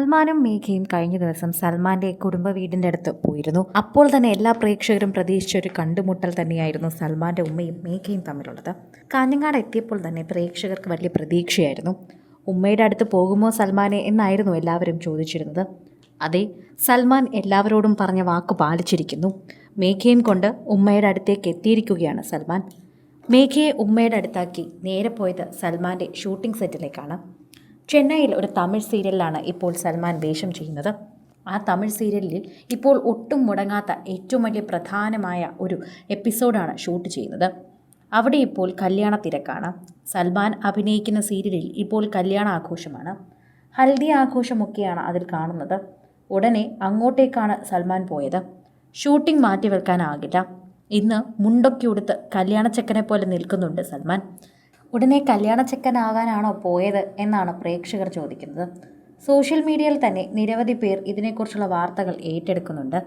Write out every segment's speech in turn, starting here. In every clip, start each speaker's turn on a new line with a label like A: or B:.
A: സൽമാനും മേഘയും കഴിഞ്ഞ ദിവസം സൽമാന്റെ കുടുംബ വീടിന്റെ അടുത്ത് പോയിരുന്നു. അപ്പോൾ തന്നെ എല്ലാ പ്രേക്ഷകരും പ്രതീക്ഷിച്ച ഒരു കണ്ടുമുട്ടൽ തന്നെയായിരുന്നു സൽമാന്റെ ഉമ്മയും മേഘയും തമ്മിലുള്ളത്. കാഞ്ഞങ്ങാട് എത്തിയപ്പോൾ തന്നെ പ്രേക്ഷകർക്ക് വലിയ പ്രതീക്ഷയായിരുന്നു. ഉമ്മയുടെ അടുത്ത് പോകുമോ സൽമാനെ എന്നായിരുന്നു എല്ലാവരും ചോദിച്ചിരുന്നത്. അതെ സൽമാൻ എല്ലാവരോടും പറഞ്ഞ വാക്ക് പാലിച്ചിരിക്കുന്നു. മേഘയും കൊണ്ട് ഉമ്മയുടെ അടുത്തേക്ക് എത്തിയിരിക്കുകയാണ് സൽമാൻ. മേഘയെ ഉമ്മയുടെ അടുത്താക്കി നേരെ പോയത് സൽമാന്റെ ഷൂട്ടിംഗ് സെറ്റിലേക്കാണ്. ചെന്നൈയിൽ ഒരു തമിഴ് സീരിയലിലാണ് ഇപ്പോൾ സൽമാൻ വേഷം ചെയ്യുന്നത്. ആ തമിഴ് സീരിയലിൽ ഇപ്പോൾ ഒട്ടും മുടങ്ങാത്ത ഏറ്റവും വലിയ പ്രധാനമായ ഒരു എപ്പിസോഡാണ് ഷൂട്ട് ചെയ്യുന്നത്. അവിടെ ഇപ്പോൾ കല്യാണ തിരക്കാണ്. സൽമാൻ അഭിനയിക്കുന്ന സീരിയലിൽ ഇപ്പോൾ കല്യാണ ആഘോഷമാണ്. ഹൽദി ആഘോഷമൊക്കെയാണ് അതിൽ കാണുന്നത്. ഉടനെ അങ്ങോട്ടേക്കാണ് സൽമാൻ പോയത്. ഷൂട്ടിംഗ് മാറ്റി മാറ്റിവെക്കാനാകില്ല. ഇന്ന് മുണ്ടൊക്കെ ഉടുത്ത് കല്യാണച്ചക്കനെ പോലെ നിൽക്കുന്നുണ്ട് സൽമാൻ. ഉടനെ കല്യാണച്ചെക്കനാകാനാണോ പോയത് എന്നാണ് പ്രേക്ഷകർ ചോദിക്കുന്നത്. സോഷ്യൽ മീഡിയയിൽ തന്നെ നിരവധി പേർ ഇതിനെക്കുറിച്ചുള്ള വാർത്തകൾ ഏറ്റെടുക്കുന്നുണ്ട്.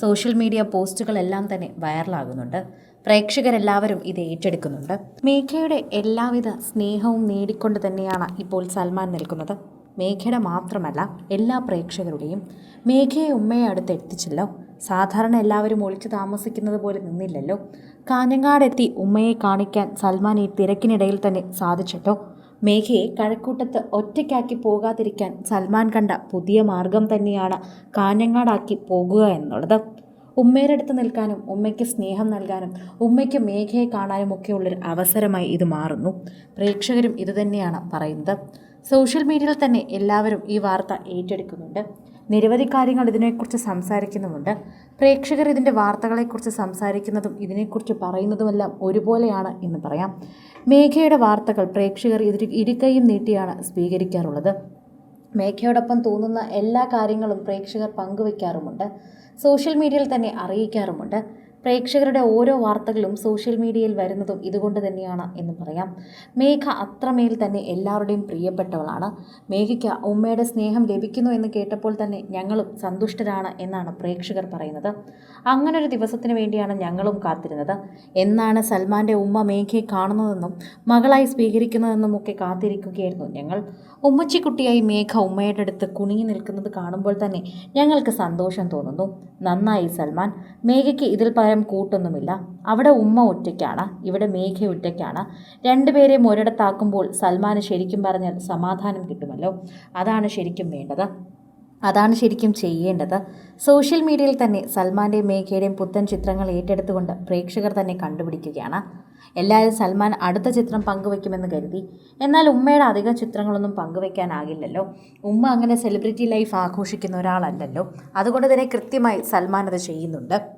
A: സോഷ്യൽ മീഡിയ പോസ്റ്റുകളെല്ലാം തന്നെ വൈറലാകുന്നുണ്ട്. പ്രേക്ഷകരെല്ലാവരും ഇത് ഏറ്റെടുക്കുന്നുണ്ട്. മേഘയുടെ എല്ലാവിധ സ്നേഹവും നേടിക്കൊണ്ട് തന്നെയാണ് ഇപ്പോൾ സൽമാൻ നിൽക്കുന്നത്. മേഘയുടെ മാത്രമല്ല എല്ലാ പ്രേക്ഷകരുടെയും. മേഘയെ ഉമ്മയെ അടുത്ത് എത്തിച്ചല്ലോ. സാധാരണ എല്ലാവരും ഒളിച്ചു താമസിക്കുന്നത് പോലെ നിന്നില്ലല്ലോ. കാഞ്ഞങ്ങാടെത്തി ഉമ്മയെ കാണിക്കാൻ സൽമാൻ ഈ തിരക്കിനിടയിൽ തന്നെ സാധിച്ചല്ലോ. മേഘയെ കഴക്കൂട്ടത്ത് ഒറ്റയ്ക്കാക്കി പോകാതിരിക്കാൻ സൽമാൻ കണ്ട പുതിയ മാർഗം തന്നെയാണ് കാഞ്ഞങ്ങാടാക്കി പോകുക എന്നുള്ളത്. ഉമ്മയുടെ അടുത്ത് നിൽക്കാനും ഉമ്മയ്ക്ക് സ്നേഹം നൽകാനും ഉമ്മയ്ക്ക് മേഘയെ കാണാനും ഒക്കെയുള്ളൊരു അവസരമായി ഇത് മാറുന്നു. പ്രേക്ഷകരും ഇതുതന്നെയാണ് പറയുന്നത്. സോഷ്യൽ മീഡിയയിൽ തന്നെ എല്ലാവരും ഈ വാർത്ത ഏറ്റെടുക്കുന്നുണ്ട്. നിരവധി കാര്യങ്ങൾ ഇതിനെക്കുറിച്ച് സംസാരിക്കുന്നുമുണ്ട്. പ്രേക്ഷകർ ഇതിന്റെ വാർത്തകളെക്കുറിച്ച് സംസാരിക്കുന്നതും ഇതിനെക്കുറിച്ച് പറയുന്നതുമെല്ലാം ഒരുപോലെയാണ് എന്ന് പറയാം. മേഘയുടെ വാർത്തകൾ പ്രേക്ഷകർ ഇരു ഇരുകൈയും നീട്ടിയാണ് സ്വീകരിക്കാറുള്ളത്. മേഘയോടൊപ്പം തോന്നുന്ന എല്ലാ കാര്യങ്ങളും പ്രേക്ഷകർ പങ്കുവയ്ക്കാറുമുണ്ട് സോഷ്യൽ മീഡിയയിൽ തന്നെ അറിയിക്കാറുമുണ്ട്. പ്രേക്ഷകരുടെ ഓരോ വാർത്തകളും സോഷ്യൽ മീഡിയയിൽ വരുന്നതും ഇതുകൊണ്ട് തന്നെയാണ് എന്ന് പറയാം. മേഘ അത്രമേൽ തന്നെ എല്ലാവരുടെയും പ്രിയപ്പെട്ടവളാണ്. മേഘയ്ക്ക് ഉമ്മയുടെ സ്നേഹം ലഭിക്കുന്നു എന്ന് കേട്ടപ്പോൾ തന്നെ ഞങ്ങളും സന്തുഷ്ടരാണ് എന്നാണ് പ്രേക്ഷകർ പറയുന്നത്. അങ്ങനൊരു ദിവസത്തിന് വേണ്ടിയാണ് ഞങ്ങളും കാത്തിരുന്നത്. എന്നാണ് സൽമാന്റെ ഉമ്മ മേഘയെ കാണുന്നതെന്നും മകളായി സ്വീകരിക്കുന്നതെന്നും ഒക്കെ കാത്തിരിക്കുകയായിരുന്നു ഞങ്ങൾ. ഉമ്മച്ചിക്കുട്ടിയായി മേഘ ഉമ്മയുടെ അടുത്ത് കുണിങ്ങി നിൽക്കുന്നത് കാണുമ്പോൾ തന്നെ ഞങ്ങൾക്ക് സന്തോഷം തോന്നുന്നു. നന്നായി സൽമാൻ. മേഘയ്ക്ക് ഇതിൽ പരം കൂട്ടൊന്നുമില്ല. അവിടെ ഉമ്മ ഒറ്റയ്ക്കാണ് ഇവിടെ മേഘ ഒറ്റയ്ക്കാണ്. രണ്ടുപേരെയും ഒരിടത്താക്കുമ്പോൾ സൽമാന് ശരിക്കും പറഞ്ഞാൽ സമാധാനം കിട്ടുമല്ലോ. അതാണ് ശരിക്കും വേണ്ടത്. അതാണ് ശരിക്കും ചെയ്യേണ്ടത്. സോഷ്യൽ മീഡിയയിൽ തന്നെ സൽമാന്റെയും മേഘയുടെയും പുത്തൻ ചിത്രങ്ങൾ ഏറ്റെടുത്തുകൊണ്ട് പ്രേക്ഷകർ തന്നെ കണ്ടുപിടിക്കുകയാണ്. എല്ലാവരും സൽമാൻ അടുത്ത ചിത്രം പങ്കുവെക്കുമെന്ന് കരുതി. എന്നാൽ ഉമ്മയുടെ അധികം ചിത്രങ്ങളൊന്നും പങ്കുവെക്കാനാകില്ലല്ലോ ഉമ്മ അങ്ങനെ സെലിബ്രിറ്റി ലൈഫ് ആഘോഷിക്കുന്ന ഒരാളല്ലല്ലോ. അതുകൊണ്ട് തന്നെ കൃത്യമായി സൽമാൻ അത് ചെയ്യുന്നുണ്ട്.